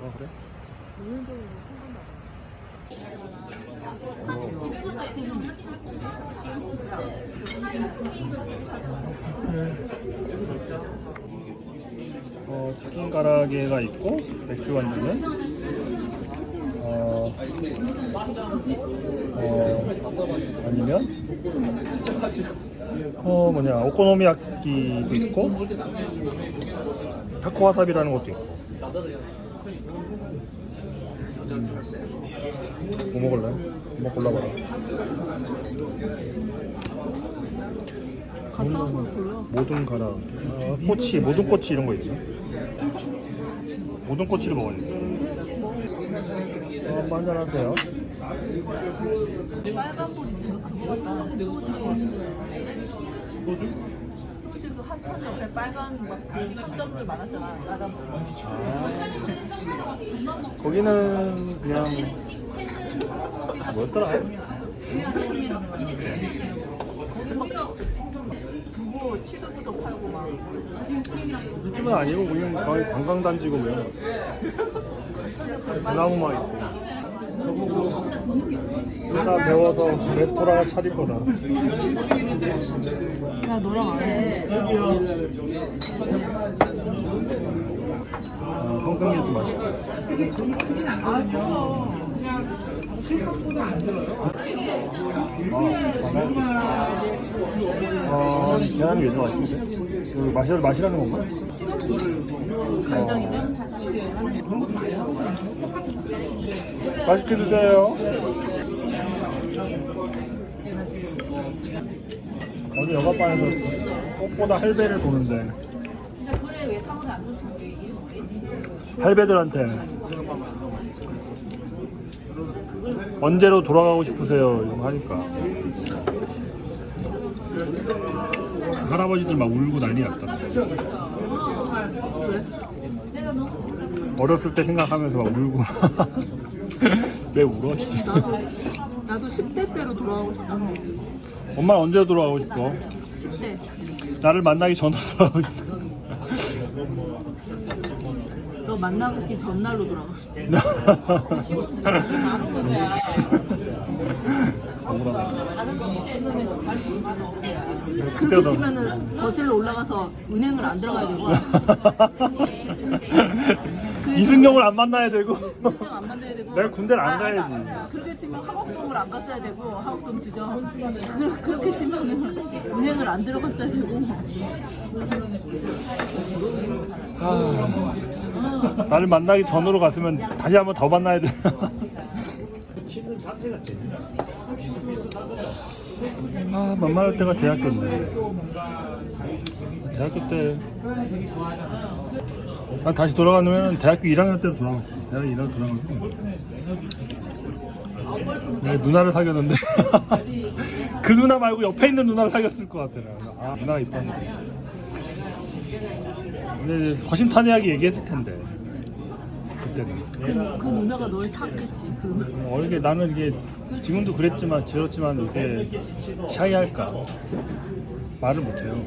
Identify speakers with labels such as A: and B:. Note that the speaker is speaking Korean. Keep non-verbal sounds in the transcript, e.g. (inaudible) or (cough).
A: 어 그래? 어, 치킨 가라게가 있고 맥주 완주는? 어, 어 아니면? 어 뭐냐 오코노미야끼도 있고 타코 와사비라는 것도 있고. 음, 뭐 먹을래? 뭐 골라봐라
B: 갔다 와서 골라.
A: 모든 가라 어, 꼬치 모든 꼬치 이런 거 있어 모든 꼬치를 먹어야지 어, 한잔 하세요
B: 빨간 불 있으면 그거 같다. 소주.
A: 소주?
B: 한천 옆에 빨간 막그 상점들 많았잖아. 불.
A: 아, 거기는 그냥 뭐였더라?
B: 거기 막 두부, 치즈부터 팔고 막.
A: 술집은 아니고 그냥 거의 관광단지고 그냥
B: 빨간
A: 대나무만 있고 누나 배워서 레스토랑을 차릴 거다
B: 나 너랑 안 해.
A: 아, 성평이 좀 맛있지 아, 계란이 왜 맛있는데? 그 마시, 마시라는 건가?
B: 간장이면?
A: 맛있게 드세요. 어디 여가반에서 꽃보다 할배를 보는데 할배들한테 언제로 돌아가고 싶으세요? 이런 거 하니까 할아버지들 막 울고 난리 났다. 어렸을 때 생각하면서 막 울고 (laughs) 왜 울어? 씨.
B: 나도, 나도 10대 때로 돌아가고 싶다.
A: 엄마 언제 돌아가고 싶어?
B: 10대.
A: 나를 만나기 전으로 돌아가고 싶어.
B: 너 만나기 전날로 돌아가고 싶 다. 그렇게 치면은 거슬러 올라가서 은행을 안 들어가야 되고 (laughs)
A: 이승용을 안 만나야 되고
B: 안 만나야 되고
A: 내가 군대를 안
B: 아.
A: 가야지.
B: 그렇게 치면 하곡동을 안 갔어야 되고 하곡동 지점 그, 그렇게 치면은 은행을 안 들어갔어야 되고
A: 아, 나를 만나기 전으로 갔으면 다시 한번 더 만나야 돼. (laughs) 아 만만할 때가 대학교인데. 대학교 때. 난 다시 돌아가면 대학교 1학년 때로 돌아가고 싶어. 대학교 1학년 돌아가고 내가 누나를 사귀었는데. (laughs) 그 누나 말고 옆에 있는 누나를 사귀었을 것 같아 내가. 아 누나가 이뻤는데 근데 이제 허심탄회하게 얘기했을 텐데 그때는
B: 그, 그 누나가 널 찾겠지 그
A: 어, 이게 나는 이게 지금도 그랬지만 저렇지만 이렇게 샤이할까? 말을 못해요